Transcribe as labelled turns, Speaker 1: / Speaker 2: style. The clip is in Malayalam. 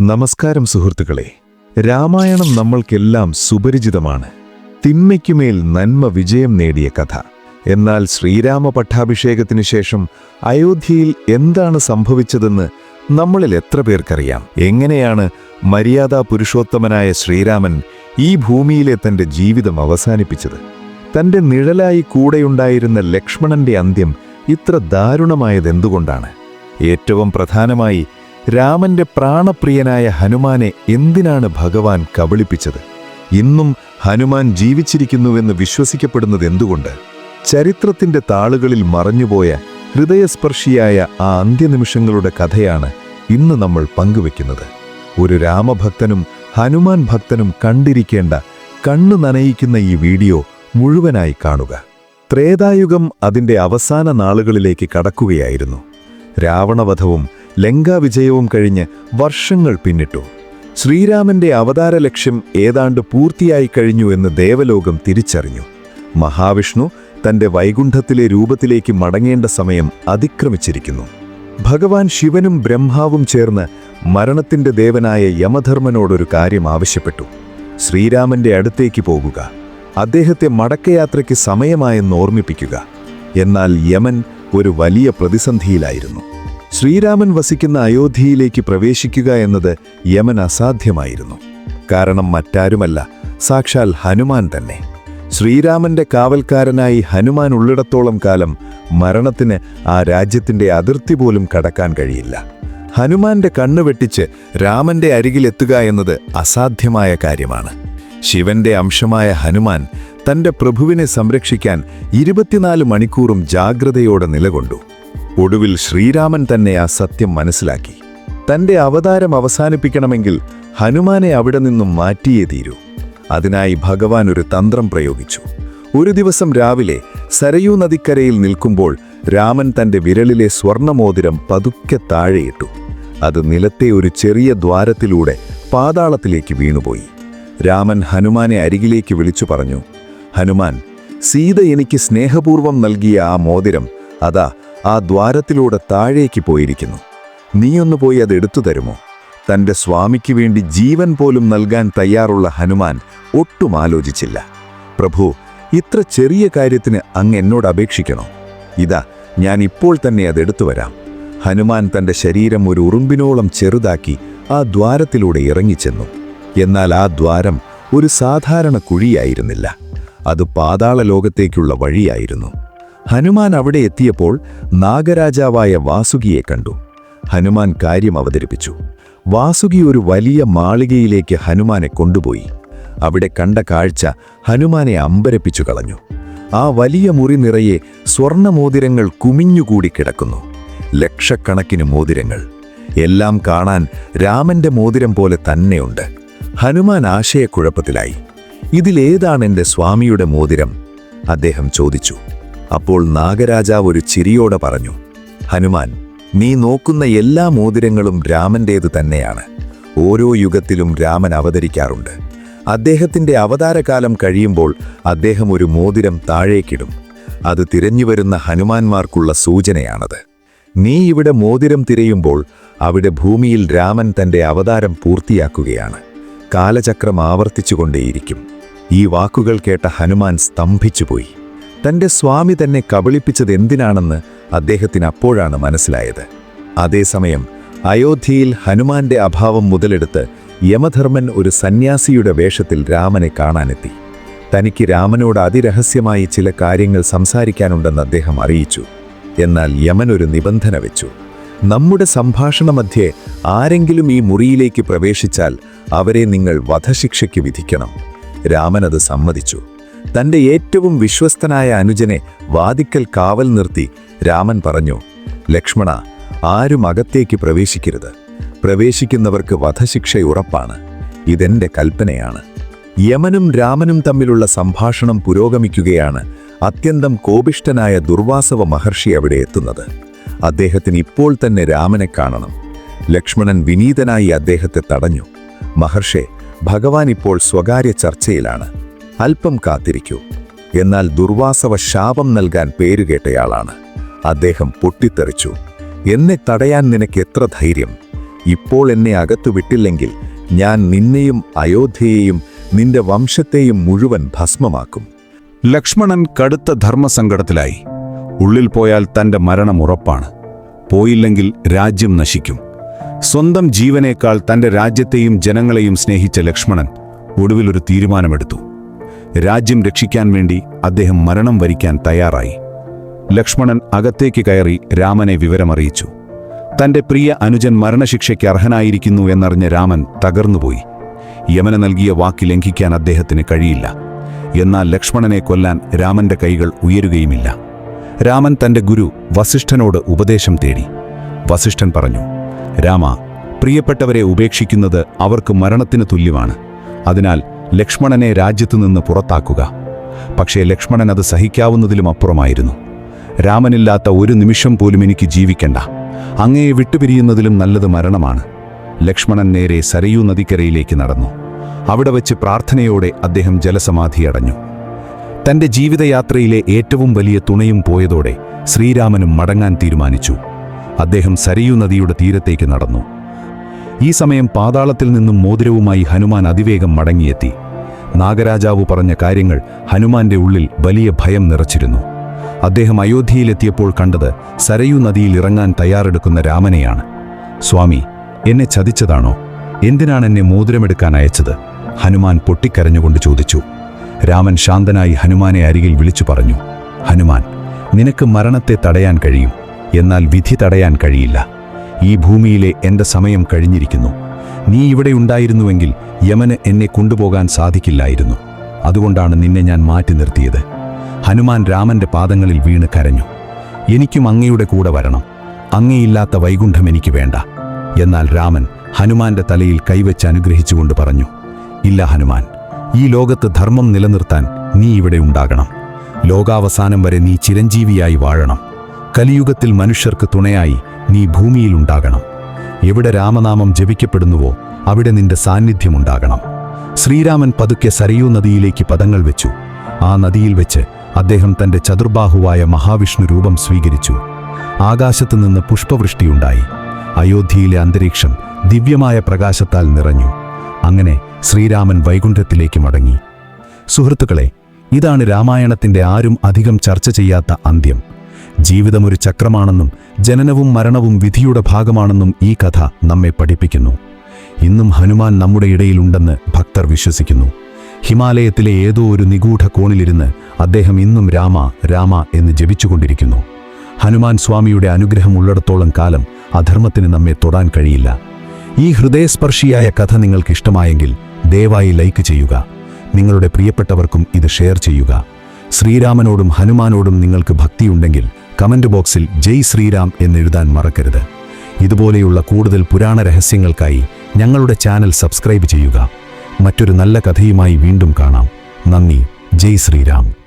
Speaker 1: നമസ്കാരം സുഹൃത്തുക്കളെ. രാമായണം നമ്മൾക്കെല്ലാം സുപരിചിതമാണ്. തിന്മയ്ക്കുമേൽ നന്മ വിജയം നേടിയ കഥ. എന്നാൽ ശ്രീരാമ പട്ടാഭിഷേകത്തിനു ശേഷം അയോധ്യയിൽ എന്താണ് സംഭവിച്ചതെന്ന് നമ്മളിൽ എത്ര പേർക്കറിയാം. എങ്ങനെയാണ് മര്യാദാ പുരുഷോത്തമനായ ശ്രീരാമൻ ഈ ഭൂമിയിലെ തന്റെ ജീവിതം അവസാനിപ്പിച്ചത്? തന്റെ നിഴലായി കൂടെയുണ്ടായിരുന്ന ലക്ഷ്മണന്റെ അന്ത്യം ഇത്ര ദാരുണമായതെന്തുകൊണ്ടാണ്? ഏറ്റവും പ്രധാനമായി രാമന്റെ പ്രാണപ്രിയനായ ഹനുമാനെ എന്തിനാണ് ഭഗവാൻ കബളിപ്പിച്ചത്? ഇന്നും ഹനുമാൻ ജീവിച്ചിരിക്കുന്നുവെന്ന് വിശ്വസിക്കപ്പെടുന്നത് എന്തുകൊണ്ട്? ചരിത്രത്തിന്റെ താളുകളിൽ മറഞ്ഞുപോയ ഹൃദയസ്പർശിയായ ആ അന്ത്യനിമിഷങ്ങളുടെ കഥയാണ് ഇന്ന് നമ്മൾ പങ്കുവെക്കുന്നത്. ഒരു രാമഭക്തനും ഹനുമാൻ ഭക്തനും കണ്ടിരിക്കേണ്ട കണ്ണു നനയിക്കുന്ന ഈ വീഡിയോ മുഴുവനായി കാണുക. ത്രേതായുഗം അതിന്റെ അവസാന നാളുകളിലേക്ക് കടക്കുകയായിരുന്നു. രാവണവധവും ലങ്കാവിജയവും കഴിഞ്ഞ് വർഷങ്ങൾ പിന്നിട്ടു. ശ്രീരാമന്റെ അവതാര ലക്ഷ്യം ഏതാണ്ട് പൂർത്തിയായി കഴിഞ്ഞു എന്ന് ദേവലോകം തിരിച്ചറിഞ്ഞു. മഹാവിഷ്ണു തന്റെ വൈകുണ്ഠത്തിലെ രൂപത്തിലേക്ക് മടങ്ങേണ്ട സമയം അതിക്രമിച്ചിരിക്കുന്നു. ഭഗവാൻ ശിവനും ബ്രഹ്മാവും ചേർന്ന് മരണത്തിന്റെ ദേവനായ യമധർമ്മനോടൊരു കാര്യം ആവശ്യപ്പെട്ടു. ശ്രീരാമന്റെ അടുത്തേക്ക് പോകുക. അദ്ദേഹത്തെ മടക്കയാത്രയ്ക്ക് സമയമായെന്ന് ഓർമ്മിപ്പിക്കുക. എന്നാൽ യമൻ ഒരു വലിയ പ്രതിസന്ധിയിലായിരുന്നു. ശ്രീരാമൻ വസിക്കുന്ന അയോധ്യയിലേക്ക് പ്രവേശിക്കുക എന്നത് യമൻ അസാധ്യമായിരുന്നു. കാരണം മറ്റാരുമല്ല സാക്ഷാൽ ഹനുമാൻ തന്നെ. ശ്രീരാമന്റെ കാവൽക്കാരനായി ഹനുമാൻ ഉള്ളിടത്തോളം കാലം മരണത്തിന് ആ രാജ്യത്തിന്റെ അതിർത്തി പോലും കടക്കാൻ കഴിയില്ല. ഹനുമാന്റെ കണ്ണു വെട്ടിച്ച് രാമന്റെ അരികിലെത്തുക എന്നത് അസാധ്യമായ കാര്യമാണ്. ശിവന്റെ അംശമായ ഹനുമാൻ തന്റെ പ്രഭുവിനെ സംരക്ഷിക്കാൻ ഇരുപത്തിനാല് മണിക്കൂറും ജാഗ്രതയോടെ നിലകൊണ്ടു. ഒടുവിൽ ശ്രീരാമൻ തന്നെ ആ സത്യം മനസ്സിലാക്കി. തന്റെ അവതാരം അവസാനിപ്പിക്കണമെങ്കിൽ ഹനുമാനെ അവിടെ നിന്നും മാറ്റിയേ തീരൂ. അതിനായി ഭഗവാൻ ഒരു തന്ത്രം പ്രയോഗിച്ചു. ഒരു ദിവസം രാവിലെ സരയൂ നദിക്കരയിൽ നിൽക്കുമ്പോൾ രാമൻ തന്റെ വിരലിലെ സ്വർണമോതിരം പതുക്കെ താഴെയിട്ടു. അത് നിലത്തെ ഒരു ചെറിയ ദ്വാരത്തിലൂടെ പാതാളത്തിലേക്ക് വീണുപോയി. രാമൻ ഹനുമാനെ അരികിലേക്ക് വിളിച്ചു പറഞ്ഞു ഹനുമാൻ സീത എനിക്ക് സ്നേഹപൂർവം നൽകിയ ആ മോതിരം അതാ ആ ദ്വാരത്തിലൂടെ താഴേക്ക് പോയിരിക്കുന്നു. നീയൊന്നു പോയി അത് എടുത്തു തരുമോ? തന്റെ സ്വാമിക്ക് വേണ്ടി ജീവൻ പോലും നൽകാൻ തയ്യാറുള്ള ഹനുമാൻ ഒട്ടും ആലോചിച്ചില്ല. പ്രഭു ഇത്ര ചെറിയ കാര്യത്തിന് അങ്ങ് എന്നോട് അപേക്ഷിക്കണോ? ഇതാ ഞാൻ ഇപ്പോൾ തന്നെ അത് എടുത്തു വരാം. ഹനുമാൻ തന്റെ ശരീരം ഒരു ഉറുമ്പിനോളം ചെറുതാക്കി ആ ദ്വാരത്തിലൂടെ ഇറങ്ങിച്ചെന്നു. എന്നാൽ ആ ദ്വാരം ഒരു സാധാരണ കുഴിയായിരുന്നില്ല. അത് പാതാള ലോകത്തേക്കുള്ള വഴിയായിരുന്നു. ഹനുമാൻ അവിടെ എത്തിയപ്പോൾ നാഗരാജാവായ വാസുകിയെ കണ്ടു. ഹനുമാൻ കാര്യം അവതരിപ്പിച്ചു. വാസുകി ഒരു വലിയ മാളികയിലേക്ക് ഹനുമാനെ കൊണ്ടുപോയി. അവിടെ കണ്ട കാഴ്ച ഹനുമാനെ അമ്പരപ്പിച്ചു കളഞ്ഞു. ആ വലിയ മുറി നിറയെ സ്വർണമോതിരങ്ങൾ കുമിഞ്ഞുകൂടി കിടക്കുന്നു. ലക്ഷക്കണക്കിന് മോതിരങ്ങൾ. എല്ലാം കാണാൻ രാമന്റെ മോതിരം പോലെ തന്നെയുണ്ട്. ഹനുമാൻ ആശയക്കുഴപ്പത്തിലായി. ഇതിലേതാണ് എന്റെ സ്വാമിയുടെ മോതിരം? അദ്ദേഹം ചോദിച്ചു. അപ്പോൾ നാഗരാജാവ് ഒരു ചിരിയോടെ പറഞ്ഞു ഹനുമാൻ നീ നോക്കുന്ന എല്ലാ മോതിരങ്ങളും രാമന്റേത് തന്നെയാണ്. ഓരോ യുഗത്തിലും രാമൻ അവതരിക്കാറുണ്ട്. അദ്ദേഹത്തിന്റെ അവതാരകാലം കഴിയുമ്പോൾ അദ്ദേഹം ഒരു മോതിരം താഴേക്കിടും. അത് തിരഞ്ഞുവരുന്ന ഹനുമാന്മാർക്കുള്ള സൂചനയാണത്. നീ ഇവിടെ മോതിരം തിരയുമ്പോൾ അവിടെ ഭൂമിയിൽ രാമൻ തന്റെ അവതാരം പൂർത്തിയാക്കുകയാണ്. കാലചക്രം ആവർത്തിച്ചുകൊണ്ടേയിരിക്കും. ഈ വാക്കുകൾ കേട്ട ഹനുമാൻ സ്തംഭിച്ചുപോയി. തന്റെ സ്വാമി തന്നെ കബളിപ്പിച്ചത് എന്തിനാണെന്ന് അദ്ദേഹത്തിന് അപ്പോഴാണ് മനസ്സിലായത്. അതേസമയം അയോധ്യയിൽ ഹനുമാന്റെ അഭാവം മുതലെടുത്ത് യമധർമ്മൻ ഒരു സന്യാസിയുടെ വേഷത്തിൽ രാമനെ കാണാനെത്തി. തനിക്ക് രാമനോട് അതിരഹസ്യമായി ചില കാര്യങ്ങൾ സംസാരിക്കാനുണ്ടെന്ന് അദ്ദേഹം അറിയിച്ചു. എന്നാൽ യമൻ ഒരു നിബന്ധന വെച്ചു. നമ്മുടെ സംഭാഷണമധ്യേ ആരെങ്കിലും ഈ മുറിയിലേക്ക് പ്രവേശിച്ചാൽ അവരെ നിങ്ങൾ വധശിക്ഷയ്ക്ക് വിധിക്കണം. രാമൻ അത് സമ്മതിച്ചു. തന്റെ ഏറ്റവും വിശ്വസ്തനായ അനുജനെ വാദിക്കൽ കാവൽ നിർത്തി രാമൻ പറഞ്ഞു ലക്ഷ്മണ ആരും അകത്തേക്ക് പ്രവേശിക്കരുത്. പ്രവേശിക്കുന്നവർക്ക് വധശിക്ഷ ഉറപ്പാണ്. ഇതെന്റെ കൽപ്പനയാണ്. യമനും രാമനും തമ്മിലുള്ള സംഭാഷണം പുരോഗമിക്കുകയാണ് അത്യന്തം കോപിഷ്ടനായ ദുർവാസവ മഹർഷി അവിടെ എത്തുന്നത്. അദ്ദേഹത്തിന് ഇപ്പോൾ തന്നെ രാമനെ കാണണം. ലക്ഷ്മണൻ വിനീതനായി അദ്ദേഹത്തെ തടഞ്ഞു. മഹർഷെ ഭഗവാൻ ഇപ്പോൾ സ്വകാര്യ ചർച്ചയിലാണ്. അല്പം കാത്തിരിക്കൂ. എന്നാൽ ദുർവാസവ ശാപം നൽകാൻ പേരുകേട്ടയാളാണ് അദ്ദേഹം പൊട്ടിത്തെറിച്ചു. എന്നെ തടയാൻ നിനക്ക് എത്ര ധൈര്യം? ഇപ്പോൾ എന്നെ അകത്തു വിട്ടില്ലെങ്കിൽ ഞാൻ നിന്നെയും അയോധ്യയെയും നിന്റെ വംശത്തെയും മുഴുവൻ ഭസ്മമാക്കും.
Speaker 2: ലക്ഷ്മണൻ കടുത്ത ധർമ്മസങ്കടത്തിലായി. ഉള്ളിൽ പോയാൽ തന്റെ മരണം ഉറപ്പാണ്. പോയില്ലെങ്കിൽ രാജ്യം നശിക്കും. സ്വന്തം ജീവനേക്കാൾ തന്റെ രാജ്യത്തെയും ജനങ്ങളെയും സ്നേഹിച്ച ലക്ഷ്മണൻ ഒടുവിലൊരു തീരുമാനമെടുത്തു. രാജ്യം രക്ഷിക്കാൻ വേണ്ടി അദ്ദേഹം മരണം വരിക്കാൻ തയ്യാറായി. ലക്ഷ്മണൻ അകത്തേക്ക് കയറി രാമനെ വിവരമറിയിച്ചു. തന്റെ പ്രിയ അനുജൻ മരണശിക്ഷയ്ക്ക് അർഹനായിരിക്കുന്നു എന്നറിഞ്ഞ രാമൻ തകർന്നുപോയി. യമന നൽകിയ വാക്ക് ലംഘിക്കാൻ അദ്ദേഹത്തിന് കഴിയില്ല. എന്നാൽ ലക്ഷ്മണനെ കൊല്ലാൻ രാമന്റെ കൈകൾ ഉയരുകയുമില്ല. രാമൻ തന്റെ ഗുരു വസിഷ്ഠനോട് ഉപദേശം തേടി. വസിഷ്ഠൻ പറഞ്ഞു രാമ പ്രിയപ്പെട്ടവരെ ഉപേക്ഷിക്കുന്നത് അവർക്ക് മരണത്തിന് തുല്യമാണ്. അതിനാൽ ലക്ഷ്മണനെ രാജ്യത്തു നിന്ന് പുറത്താക്കുക. പക്ഷേ ലക്ഷ്മണൻ അത് സഹിക്കാവുന്നതിലും അപ്പുറമായിരുന്നു. രാമനില്ലാത്ത ഒരു നിമിഷം പോലും എനിക്ക് ജീവിക്കണ്ട. അങ്ങയെ വിട്ടുപിരിയുന്നതിലും നല്ലത് മരണമാണ്. ലക്ഷ്മണൻ നേരെ സരയൂ നദിക്കരയിലേക്ക് നടന്നു. അവിടെ വച്ച് പ്രാർത്ഥനയോടെ അദ്ദേഹം ജലസമാധിയടഞ്ഞു തന്റെ ജീവിതയാത്രയിലെ ഏറ്റവും വലിയ തുണയും പോയതോടെ ശ്രീരാമനും മടങ്ങാൻ തീരുമാനിച്ചു. അദ്ദേഹം സരയൂ നദിയുടെ തീരത്തേക്ക് നടന്നു. ഈ സമയം പാതാളത്തിൽ നിന്നും മോതിരവുമായി ഹനുമാൻ അതിവേഗം മടങ്ങിയെത്തി. നാഗരാജാവ് പറഞ്ഞ കാര്യങ്ങൾ ഹനുമാന്റെ ഉള്ളിൽ വലിയ ഭയം നിറച്ചിരുന്നു. അദ്ദേഹം അയോധ്യയിലെത്തിയപ്പോൾ കണ്ടത് സരയു നദിയിൽ ഇറങ്ങാൻ തയ്യാറെടുക്കുന്ന രാമനെയാണ്. സ്വാമി എന്നെ ചതിച്ചതാണോ? എന്തിനാണ് എന്നെ മോതിരമെടുക്കാൻ അയച്ചത്? ഹനുമാൻ പൊട്ടിക്കരഞ്ഞുകൊണ്ട് ചോദിച്ചു. രാമൻ ശാന്തനായി ഹനുമാനെ അരികിൽ വിളിച്ചു പറഞ്ഞു. ഹനുമാൻ നിനക്ക് മരണത്തെ തടയാൻ കഴിയും. എന്നാൽ വിധി തടയാൻ കഴിയില്ല. ഈ ഭൂമിയിലെ എന്റെ സമയം കഴിഞ്ഞിരിക്കുന്നു. നീ ഇവിടെ ഉണ്ടായിരുന്നുവെങ്കിൽ യമന് എന്നെ കൊണ്ടുപോകാൻ സാധിക്കില്ലായിരുന്നു. അതുകൊണ്ടാണ് നിന്നെ ഞാൻ മാറ്റി നിർത്തിയത്. ഹനുമാൻ രാമന്റെ പാദങ്ങളിൽ വീണ് കരഞ്ഞു. എനിക്കും അങ്ങയുടെ കൂടെ വരണം. അങ്ങയില്ലാത്ത വൈകുണ്ഠം എനിക്ക് വേണ്ട. എന്നാൽ രാമൻ ഹനുമാന്റെ തലയിൽ കൈവച്ച് അനുഗ്രഹിച്ചുകൊണ്ട് പറഞ്ഞു ഇല്ല ഹനുമാൻ ഈ ലോകത്ത് ധർമ്മം നിലനിർത്താൻ നീ ഇവിടെ ഉണ്ടാകണം. ലോകാവസാനം വരെ നീ ചിരഞ്ജീവിയായി വാഴണം. കലിയുഗത്തിൽ മനുഷ്യർക്ക് തുണയായി നീ ഭൂമിയിലുണ്ടാകണം. എവിടെ രാമനാമം ജപിക്കപ്പെടുന്നുവോ അവിടെ നിന്റെ സാന്നിധ്യമുണ്ടാകണം. ശ്രീരാമൻ പതുക്കെ സരയൂ നദിയിലേക്ക് പദങ്ങൾ വെച്ചു. ആ നദിയിൽ വെച്ച് അദ്ദേഹം തന്റെ ചതുർബാഹുവായ മഹാവിഷ്ണു രൂപം സ്വീകരിച്ചു. ആകാശത്തു നിന്ന് പുഷ്പവൃഷ്ടിയുണ്ടായി. അയോധ്യയിലെ അന്തരീക്ഷം ദിവ്യമായ പ്രകാശത്താൽ നിറഞ്ഞു. അങ്ങനെ ശ്രീരാമൻ വൈകുണ്ഠത്തിലേക്ക് മടങ്ങി. സുഹൃത്തുക്കളെ ഇതാണ് രാമായണത്തിന്റെ ആരും അധികം ചർച്ച ചെയ്യാത്ത അന്ത്യം. ജീവിതമൊരു ചക്രമാണെന്നും ജനനവും മരണവും വിധിയുടെ ഭാഗമാണെന്നും ഈ കഥ നമ്മെ പഠിപ്പിക്കുന്നു. ഇന്നും ഹനുമാൻ നമ്മുടെ ഇടയിലുണ്ടെന്ന് ഭക്തർ വിശ്വസിക്കുന്നു. ഹിമാലയത്തിലെ ഏതോ ഒരു നിഗൂഢ കോണിലിരുന്ന് അദ്ദേഹം ഇന്നും രാമ രാമ എന്ന് ജപിച്ചുകൊണ്ടിരിക്കുന്നു. ഹനുമാൻ സ്വാമിയുടെ അനുഗ്രഹം ഉള്ളിടത്തോളം കാലം അധർമ്മത്തിന് നമ്മെ തൊടാൻ കഴിയില്ല. ഈ ഹൃദയസ്പർശിയായ കഥ നിങ്ങൾക്ക് ഇഷ്ടമായെങ്കിൽ ദയവായി ലൈക്ക് ചെയ്യുക. നിങ്ങളുടെ പ്രിയപ്പെട്ടവർക്കും ഇത് ഷെയർ ചെയ്യുക. ശ്രീരാമനോടും ഹനുമാനോടും നിങ്ങൾക്ക് ഭക്തിയുണ്ടെങ്കിൽ കമന്റ് ബോക്സിൽ ജയ് ശ്രീരാം എന്നെഴുതാൻ മറക്കരുത്. ഇതുപോലെയുള്ള കൂടുതൽ പുരാണ രഹസ്യങ്ങൾക്കായി ഞങ്ങളുടെ ചാനൽ സബ്സ്ക്രൈബ് ചെയ്യുക. മറ്റൊരു നല്ല കഥയുമായി വീണ്ടും കാണാം. നന്ദി ജയ് ശ്രീരാം.